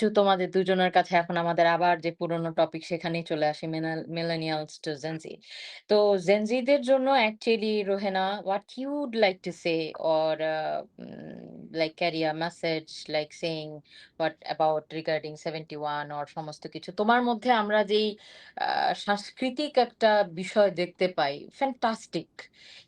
একটু তোমাদের দুজনের কাছে এখন আমাদের আবার যে পুরোনো টপিক সেখানেই চলে আসি মিনাল millennials জেনজি তো Z-দের জন্য actually Rohena what you would like to say or like like carry a message like saying what about regarding 71 সমস্ত কিছু? তোমার মধ্যে আমরা যেই সাংস্কৃতিক একটা বিষয় দেখতে পাই ফ্যান্টাস্টিক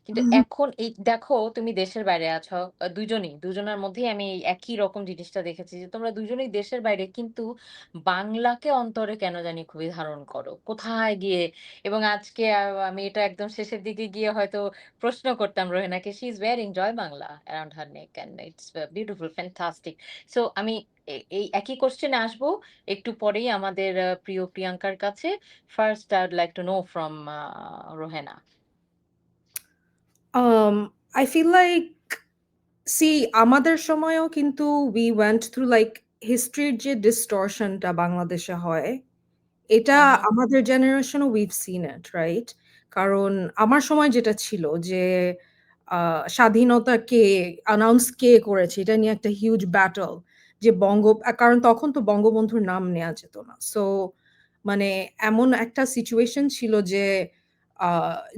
কিন্তু এখন এই দেখো তুমি দেশের বাইরে আছো দুজনেই দুজনের মধ্যেই আমি একই রকম জিনিসটা দেখেছি যে তোমরা দুজনেই দেশের বাইরে কিন্তু বাংলাকে অন্তরে কেন জানি খুবই ধারণ করো? কোথায় গিয়ে? এবং আজকে আমি এটা একদম শেষের দিকে গিয়ে হয়তো প্রশ্ন করতাম রোহেনাকে she is wearing Joy Bangla around her neck and it's beautiful fantastic so আমি এই একই কোশ্চেনে আসব। একটু পরেই আমাদের প্রিয় প্রিয়াঙ্কার কাছে। First I would like to know from Rohena. Um, I feel like see আমাদের সময়ও কিন্তু we went through like হিস্ট্রির যে ডিস্টরশনটা বাংলাদেশে হয় এটা আমাদের জেনারেশনও we've seen it right? কারণ আমার সময় যেটা ছিল যে স্বাধীনতা কে অ্যানাউন্স কে করেছে এটা নিয়ে একটা হিউজ ব্যাটল যে বঙ্গ কারণ তখন তো বঙ্গবন্ধুর নাম নেওয়া যেত না। সো মানে এমন একটা সিচুয়েশন ছিল যে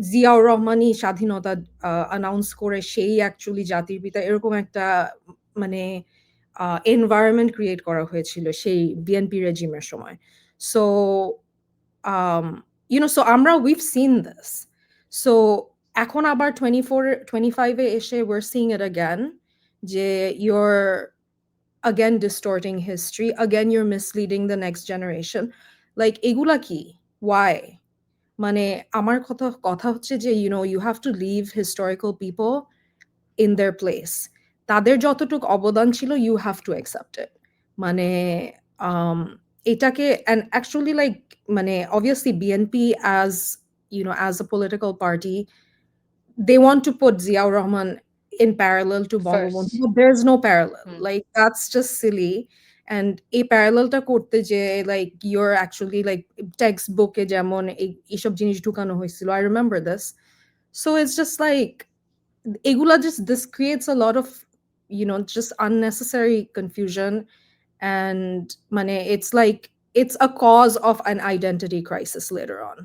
জিয়াউর রহমানই স্বাধীনতা অ্যানাউন্স করে সেই অ্যাকচুয়ালি জাতির পিতা এরকম একটা মানে এনভায়রনমেন্ট ক্রিয়েট করা হয়েছিল সেই বিএনপি রেজিমের সময় so um, you know, so আমরা we've seen this. So এখন আবার 24, 25 এ এসে we're seeing it again. যে you're again distorting history, again you're misleading the next generation. Like এগুলা কি? Why? মানে আমার কথা কথা হচ্ছে যে you know you have to leave historical people in their place. তাদের যতটুক অবদান ছিল you have to accept it. মানে um, এটাকে and actually like মানে obviously BNP as you know as a political party they want to put Ziaur Rahman in parallel to Bangabandhu first but there's no parallel hmm like that's just silly and এই প্যারালালটা করতে যে like you're actually like textbook এ যেমন এই এইসব জিনিস ঢুকানো হয়েছিল I remember this so it's just like এগুলা just this creates a lot of you know just unnecessary confusion and মানে it's like it's a cause of an identity crisis later on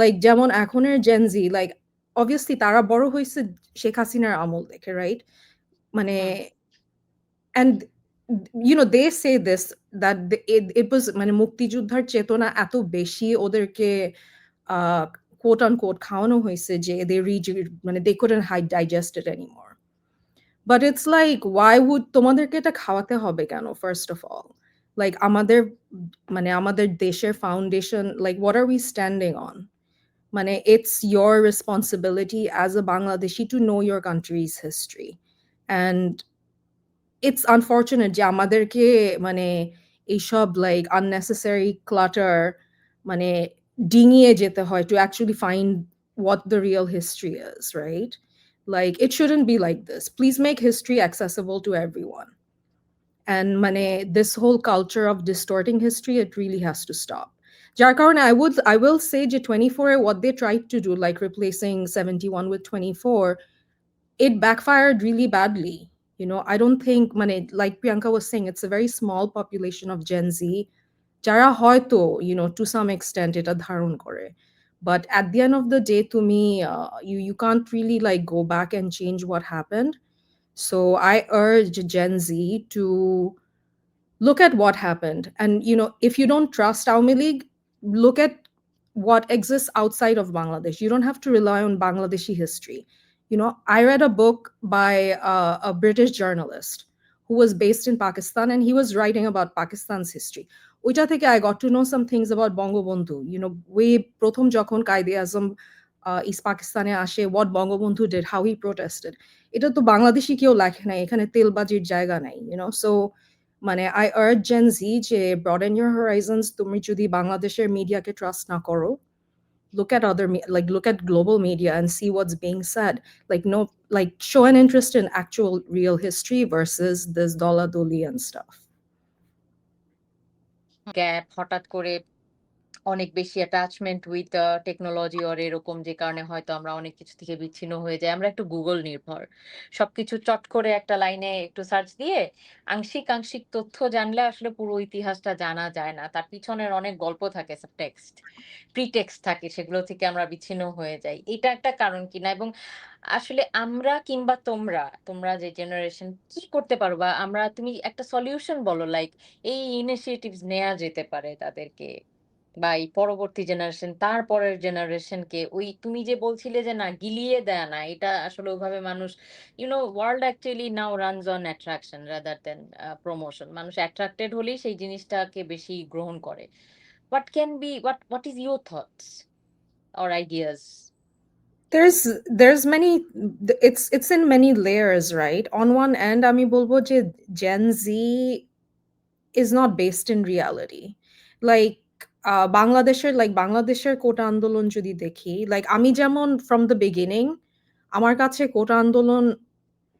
like যেমন এখনের Gen Z like obviously তারা বড় হয়েছে শেখ হাসিনার আমল দেখে right মানে হুম and you know they say this that the, it, it was মানে মুক্তিযোদ্ধার চেতনা এত বেশি ওদেরকে uh, quote unquote খাওয়ানো হয়েছে যে they read মানে they couldn't hide digest it anymore but it's like why would তোমাদেরকে এটা খাওয়াতে হবে কেন first of all like আমাদের মানে আমাদের দেশের foundation like what are we standing on মানে it's your responsibility as a Bangladeshi to know your country's history and it's unfortunate যে আমাদেরকে মানে এইসব like unnecessary clutter মানে ডিঙিয়ে যেতে হয় to actually find what the real history is right like it shouldn't be like this please make history accessible to everyone and মানে this whole culture of distorting history it really has to stop যার কারণে I would I will say যে 24 এ what they tried to do like replacing 71 with 24 it backfired really badly you know I don't think মানে like Priyanka was saying it's a very small population of Gen Z যারা হয়তো you know to some extent এটা ধারণ করে but at the end of the day to me uh, you you can't really like go back and change what happened. So I urge Gen Z to look at what happened. And you know if you don't trust Aumi League look at what exists outside of Bangladesh. You don't have to rely on Bangladeshi history. You know I read a book by uh, a British journalist who was based in Pakistan and he was writing about Pakistan's history ওইটা থেকে I got to know some things about Bangabandhu you know way প্রথম যখন কায়দে আজম east পাকিস্তানে আসে what Bangabandhu did how he protested এটা তো বাংলাদেশি কেউ লেখে নাই এখানে তেলবাজির জায়গা নাই you know so মানে I urge Gen Z যে broaden your horizons তুমি যদি বাংলাদেশের মিডিয়াকে ট্রাস্ট না করো look at other me- like look at global media and see what's being said like no like show an interest in actual real history versus this dollar doli and stuff gap হঠাৎ করে অনেক বেশি attachment with technology or এরকম যে কারণে হয়তো আমরা অনেক কিছু থেকে বিচ্ছিন্ন হয়ে যাই। আমরা একটু গুগল নির্ভর। সবকিছু চট করে একটা লাইনে একটু সার্চ দিয়ে আংশিক, আংশিক তথ্য জানলে আসলে পুরো ইতিহাসটা জানা যায় না। তার পিছনের অনেক গল্প থাকে সাবটেক্সট, প্রিটেক্সট থাকে সেগুলো থেকে আমরা বিচ্ছিন্ন হয়ে যাই। এটা একটা কারণ কিনা এবং আসলে আমরা কিংবা তোমরা, তোমরা যে জেনারেশন কি করতে পারো বা আমরা তুমি একটা সলিউশন বলো লাইক এই ইনিশিয়েটিভস নেওয়া যেতে পারে তাদেরকে বা এই পরবর্তী জেনারেশন তারপরের জেনারেশনকে ওই তুমি যে বলছিলে যে না গিলিয়ে দেয় না এটা আসলে ওইভাবে মানুষ you know world actually now runs on attraction rather than promotion. মানুষ অ্যাট্রাক্টেড হলেই সেই জিনিসটাকে বেশি গ্রহণ করে। What can be what what is your thoughts or ideas? There's there's many it's it's in many layers, right? On one end আমি বলব যে Gen Z is not based in reality. Like আ বাংলাদেশের লাইক বাংলাদেশের quota আন্দোলন যদি দেখি, like আমি যেমন from the beginning আমার কাছে কোটা আন্দোলন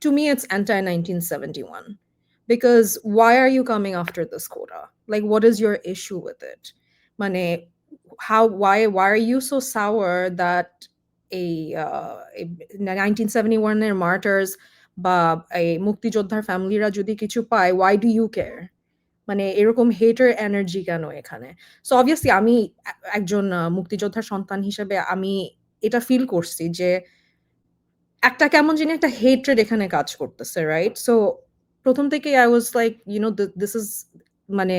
to me it's anti-1971 because why are you coming after this quota? Like what is your issue with it? মানে how why why are you so sour that a uh, a 1971 এর martyrs বা এই মুক্তিযোদ্ধার ফ্যামিলিরা যদি কিছু পায়, why do you care? মানে এরকম হেটার এনার্জি কেন এখানে? সো অবভিয়াসলি আমি একজন মুক্তিযোদ্ধার সন্তান হিসেবে আমি এটা ফিল করছি যে একটা কেমন জানি একটা হেট্রেড এখানে কাজ করতেছে, রাইট? সো প্রথম থেকেই I was like know, th this is মানে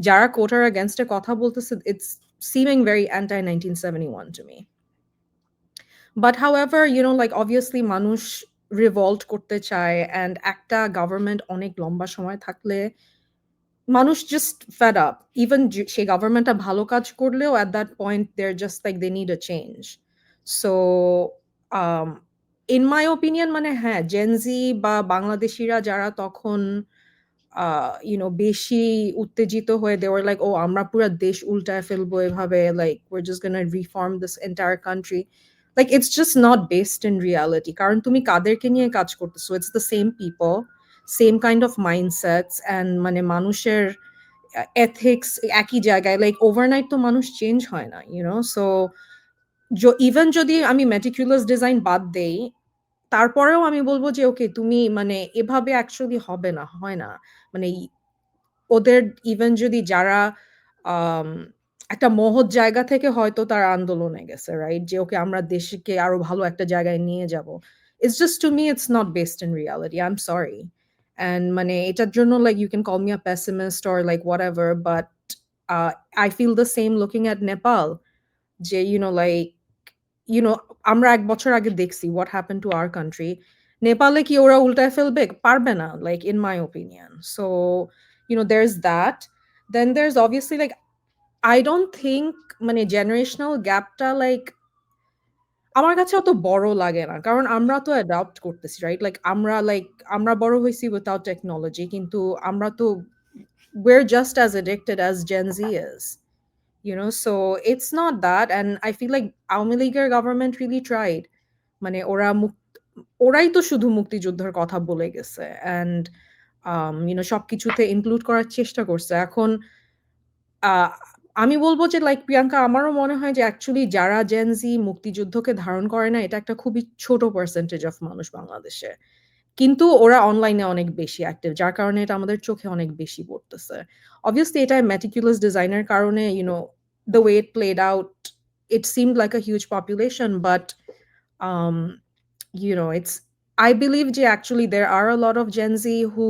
যারা কোটার এ কথা বলতেছে, it's seeming very anti-1971 to me. But however, you know, like obviously মানুষ রিভল্ট করতে চায় অ্যান্ড একটা গভর্নমেন্ট অনেক লম্বা সময় থাকলে মানুষ জাস্ট ফেড আপ। ইভেন যে সেই গভর্নমেন্টটা ভালো কাজ করলেও at that point they're just like they need a change. So, um, in my opinion মানে হ্যাঁ, Gen Z বা বাংলাদেশীরা যারা তখন আ you know বেশি উত্তেজিত হয়ে they were like, "Oh আমরা পুরা দেশ উল্টায় ফেলবো এভাবে like we're just gonna reform this entire country." Like it's just not based in reality. কারণ তুমি কাদেরকে নিয়ে কাজ করতেছো? It's the same people, same kind of mindsets and মানে মানুষের এথিক্স একই জায়গায় লাইক ওভারনাইট তো মানুষ চেঞ্জ হয় না, ইউনো সো ইভেন যদি আমি meticulous ডিজাইন বাদ দেই, তারপরেও আমি বলব যে ওকে তুমি মানে এভাবে অ্যাকচুয়ালি হবে না, হয় না। মানে ওদের ইভেন যদি যারা একটা মহৎ জায়গা থেকে হয়তো তারা আন্দোলনে গেছে, রাইট? যে ওকে আমরা দেশকে আরও ভালো একটা জায়গায় নিয়ে যাব। It's just to me it's not based in reality. I'm sorry. And মানে এটার জন্য like you can call me a pessimist or like whatever, but uh, I feel the same looking at Nepal. যে you know like you know আমরা ১ বছর আগে দেখছি what happened to our country. নেপালে কি ওরা উল্টায় ফেলবে? পারবে না, like in my opinion. So, you know there's that. Then there's obviously like I don't think মানে generational গ্যাপটা like আমার কাছে অত বড় লাগে না। কারণ আমরা তো অ্যাডপ্ট করতেছি, রাইট? লাইক আমরা লাইক আমরা বড় হইছি উইথআউট টেকনোলজি। কিন্তু আমরা তো we're just as addicted as Gen Z is. You know? So, it's not that and I feel like Awami লীগের গভর্নমেন্ট really tried. মানে ওরা মুক ওরাই তো শুধু মুক্তিযুদ্ধের কথা বলে গেছে। অ্যান্ড you know সবকিছুতে ইনক্লুড করার চেষ্টা করছে। এখন আমি বলব যে লাইক প্রিয়াঙ্কা, আমারও মনে হয় যে অ্যাকচুয়ালি যারা জেনজি মুক্তিযুদ্ধকে ধারণ করে না, এটা একটা খুবই ছোট পার্সেন্টেজ অফ মানুষ বাংলাদেশে। কিন্তু ওরা অনলাইনে অনেক বেশি অ্যাক্টিভ যার কারণে এটা আমাদের চোখে অনেক বেশি পড়তেছে। অবভিয়াসলি এটা ম্যাটিকুলাস ডিজাইনের কারণে you know the way it played out it seem like a huge population but you know it's I believe যে actually there are a lot of Gen Z who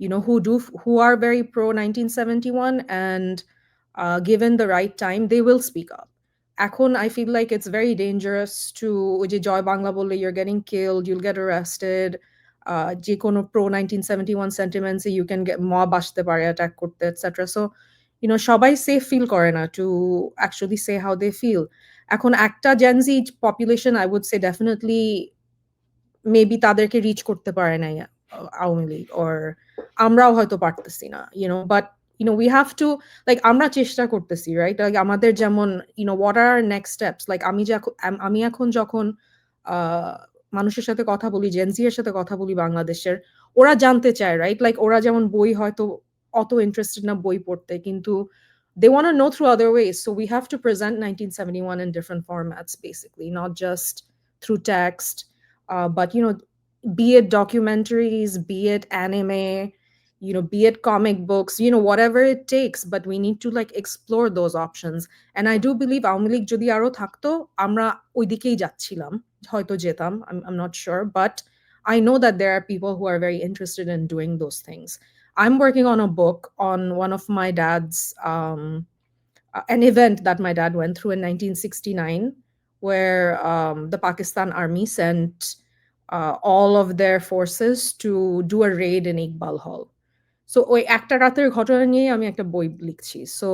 you know who do who are very pro nineteen seventy one and uh, given the right time they will speak up. এখন I feel like it's very dangerous to ওই যে জয় বাংলা বললে you're getting killed, you'll get arrested. আ যেকোনো pro 1971 sentiments A you can get mob আসতে পারে attack করতে etcetera. So you know সবাই safe feel করে না to actually say how they feel. এখন একটা Gen Z population I would say definitely maybe তাদেরকে রিচ করতে পারে নাই আ আওয়ামী লীগ or আমরাও হয়তো পারতেছি না, you know? But you know we have to like আমরা চেষ্টা করতেছি, রাইট? লাইক আমাদের যেমন you know what are our next steps? Like আমি যখ আম আমি এখন যখন আ মানুষের সাথে কথা বলি, Gen Z এর সাথে কথা বলি বাংলাদেশের, ওরা জানতে চায়, রাইট? লাইক ওরা যেমন বই হয়তো অত ইন্টারেস্টেড না বই পড়তে। কিন্তু they want to know through other ways. So we have to present 1971 in different formats, basically, not just through text, uh, but you know, be it documentaries, be it anime, you know, be it comic books, you know, whatever it takes. But we need to like explore those options. And I do believe Awami League যদি আরো থাকতো আমরা ওই দিকেই যাচ্ছিলাম হয়তো যেতাম I'm, I'm not sure but I know that there are people who are very interested in doing those things I'm working on a book on one of my dad's um, uh, an event that my dad went through in 1969 where um, the Pakistan army sent uh, all of their forces to do a raid in Iqbal Hall. So ওই একটা রাতের ঘটনা নিয়ে আমি একটা বই লিখছি so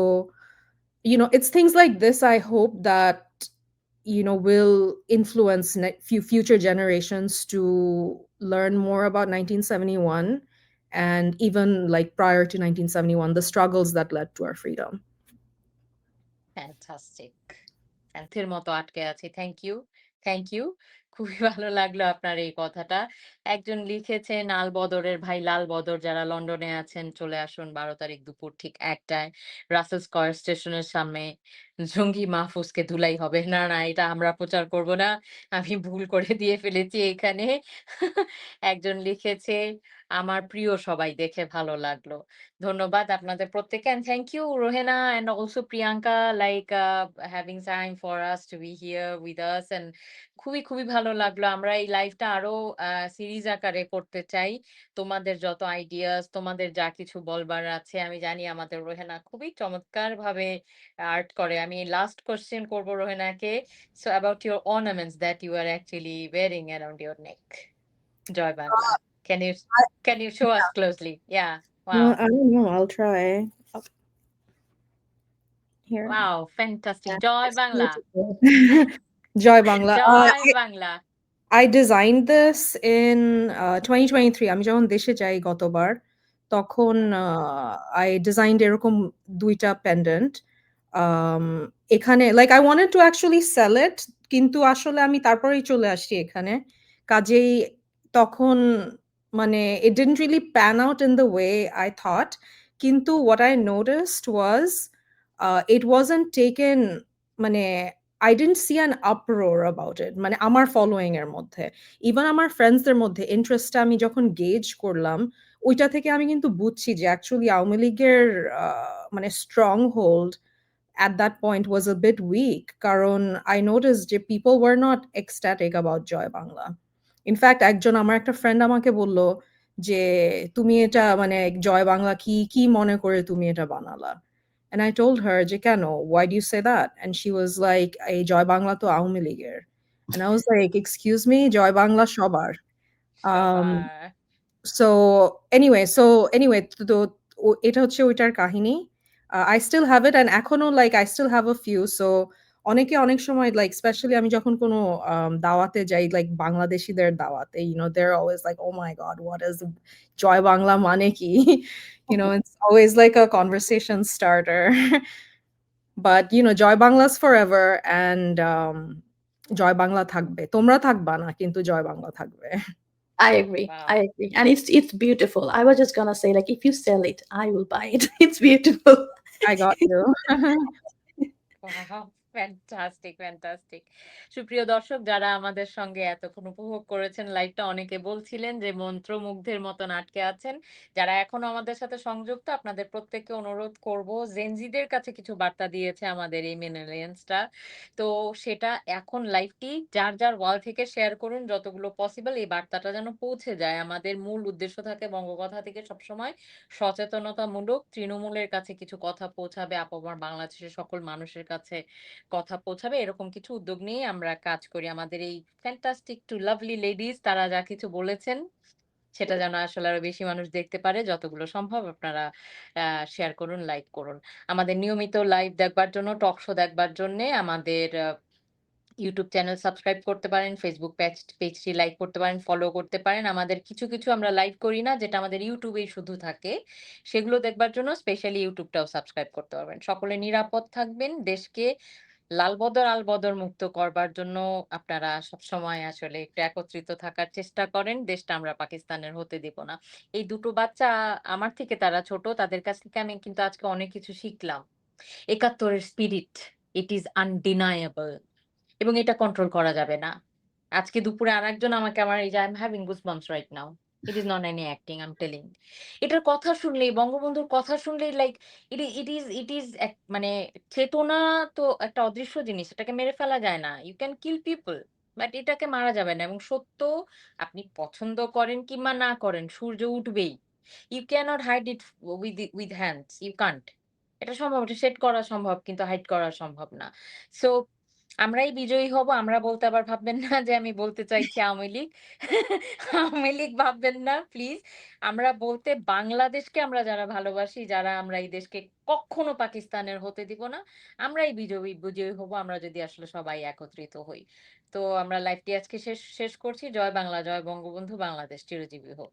you know it's things like this i hope that you know will influence ne- few future generations to learn more about 1971 and even like prior to 1971 the struggles that led to our freedom fantastic প্যান্থের মতো আটকে আছি thank you thank you খুবই ভালো লাগল আপনার এই কথাটা। একজন লিখেছেন আল বদরের ভাই লাল বদর যারা লন্ডনে আছেন চলে আসুন বারো তারিখ দুপুর ঠিক একটায়। রাসেল স্কয়ার স্টেশনের সামনে জঙ্গি মাহফুজকে ধুলাই হবে। না না এটা আমরা প্রচার করব না। আমি ভুল করে দিয়ে ফেলেছি এখানে। একজন লিখেছে আমার প্রিয় সবাই দেখে ভালো লাগল। ধন্যবাদ আপনাদের প্রত্যেককে। And thank you Rohena and also Priyanka like uh, having for us to be here with us and খুবই খুবই ভালো ভালো লাগল। আমরা এই লাইফটা আরও সিরিজ আকারে করতে চাই। তোমাদের যত আইডিয়াস তোমাদের যা কিছু বলবার আছে আমি জানি আমাদের রোহেনা খুবই চমৎকার ভাবে আর্ট করে। আমি লাস্ট কোয়েশ্চেন করব রোহেনাকে। So about your ornaments that you are actually wearing around your neck Joy Bangla. Can you can you show us closely yeah Here. Wow, fantastic. Joy Bangla. Joy Bangla Joy uh, Bangla. In designed this in uh, 2023. I'm going to তখন uh, I designed এরকম দুইটা pendant um, এখানে like I wanted to actually sell কিন্তু আসলে আমি তারপরেই চলে আসি এখানে কাজেই তখন মানে it didn't really pan out in the way I thought কিন্তু what I noticed was it was taken মানে I didn't see an uproar about it মানে আমার following এর মধ্যে। ইভেন আমার ফ্রেন্ডসদের মধ্যে ইন্টারেস্টটা আমি যখন গেজ করলাম, ওইটা থেকে আমি কিন্তু বুঝছি যে অ্যাকচুয়ালি আওয়ামী লীগের মানে strong hold at that point was a bit weak, কারণ I noticed যে people were not ecstatic about জয় বাংলা ইনফ্যাক্ট একজন আমার একটা ফ্রেন্ড আমাকে বলল যে, তুমি এটা মানে জয় বাংলা কি কি মনে করে তুমি এটা বানালা? And I told her, যে কেন why do you say that? And she was like, এই জয় বাংলা তো আওয়ামী লীগের And I was like, excuse me, জয় বাংলা সবার um, সবার so anyway so anyway তো তো ও- এটা হচ্ছে ওইটার কাহিনী Uh, I still have it and এখনো like I still have a few so অনেকে অনেক সময় like especially আমি যখন কোনো um, দাওয়াতে যাই like বাংলাদেশিদের দাওয়াতে you know they're always like oh my god what is জয় বাংলা মানে কি you know it's always like a conversation starter but you know Joy বাংলা's forever and um, জয় বাংলা থাকবে তোমরা থাকবা না কিন্তু জয় বাংলা থাকবে I agree. Wow. I agree. And it's it's beautiful. I was just gonna say, like, if you sell it, I will buy it. It's beautiful. I got you Wow, Fantastic, fantastic. সুপ্রিয় দর্শক যারা আমাদের সঙ্গে এতক্ষণ উপভোগ করেছেন লাইভটা অনেকে বলছিলেন যে মন্ত্রমুগ্ধের মতন আটকে আছেন। যারা এখনও আমাদের সাথে সংযুক্ত আপনাদের প্রত্যেককে অনুরোধ করব জেনজিদের কাছে কিছু বার্তা দিয়েছে আমাদের এই মিলেনিয়ান্সটা তো সেটা এখন লাইভটি যার যার ওয়াল থেকে শেয়ার করুন যতগুলো পসিবল এই বার্তাটা যেন পৌঁছে যায়। আমাদের মূল উদ্দেশ্য থাকে বঙ্গকথা থেকে সবসময় সচেতনতামূলক তৃণমূলের কাছে কিছু কথা পৌঁছাবে আপামর বাংলাদেশের সকল মানুষের কাছে কথা পৌঁছাবে, এরকম কিছু উদ্যোগ নিয়ে আমরা কাজ করি। আমাদের এই ফ্যান্টাস্টিক টু লাভলি লেডিস তারা যা কিছু বলেছেন, সেটা যেন আসলে আরও বেশি মানুষ দেখতে পারে। যতগুলো সম্ভব আপনারা শেয়ার করুন লাইক করুন। আমাদের নিয়মিত লাইভ দেখবার জন্য টক শো দেখবার জন্য আমাদের ইউটিউব চ্যানেল সাবস্ক্রাইব করতে পারেন ফেসবুক পেজ পেজটি লাইক করতে পারেন ফলো করতে পারেন। আমাদের কিছু কিছু আমরা লাইভ করি না, যেটা আমাদের ইউটিউবেই শুধু থাকে। সেগুলো দেখবার জন্য স্পেশালি ইউটিউবটাও সাবস্ক্রাইব করতে পারবেন। সকলে নিরাপদ থাকবেন। দেশকে লালবদর আলবদর মুক্ত করবার জন্য আপনারা সবসময় আসলে একটু একত্রিত থাকার চেষ্টা করেন। দেশটা আমরা পাকিস্তানের হতে দেব না। এই দুটো বাচ্চা আমার থেকে তারা ছোট, তাদের কাছ থেকে আমি কিন্তু আজকে অনেক কিছু শিখলাম। একাত্তরের স্পিরিট ইট ইজ আনডিনায়েবল এবং এটা কন্ট্রোল করা যাবে না। আজকে দুপুরে আর একজন আমাকে আমার এই যে I am having goosebumps right now it is not any acting I am telling এটার কথা শুনলেই, বঙ্গবন্ধুর কথা শুনলেই like it it is it is মানে চেতনা তো একটা অদৃশ্য জিনিস, এটাকে মেরে ফেলা যায় না। You can kill people but এটাকে মারা যাবে না। এবং সত্য, আপনি পছন্দ করেন কিংবা না করেন, সূর্য উঠবেই। You cannot hide it with with hands you can't এটা সম্ভব, এটা সেট করা সম্ভব, কিন্তু হাইড করা সম্ভব না। সো আমরাই বিজয়ী হব, আমরা বলতে আবার ভাববেন না যে আমি বলতে চাইছি আওয়ামী লীগ। আওয়ামী লীগ ভাববেন না প্লিজ আমরা বলতে বাংলাদেশকে আমরা যারা ভালোবাসি, যারা আমরা এই দেশকে কখনো পাকিস্তানের হতে দিব না, আমরাই বিজয়ী বিজয়ী হব, আমরা যদি আসলে সবাই একত্রিত হই। তো আমরা লাইভটি আজকে শেষ শেষ করছি। জয় বাংলা, জয় বঙ্গবন্ধু, বাংলাদেশ চিরজীবী হোক।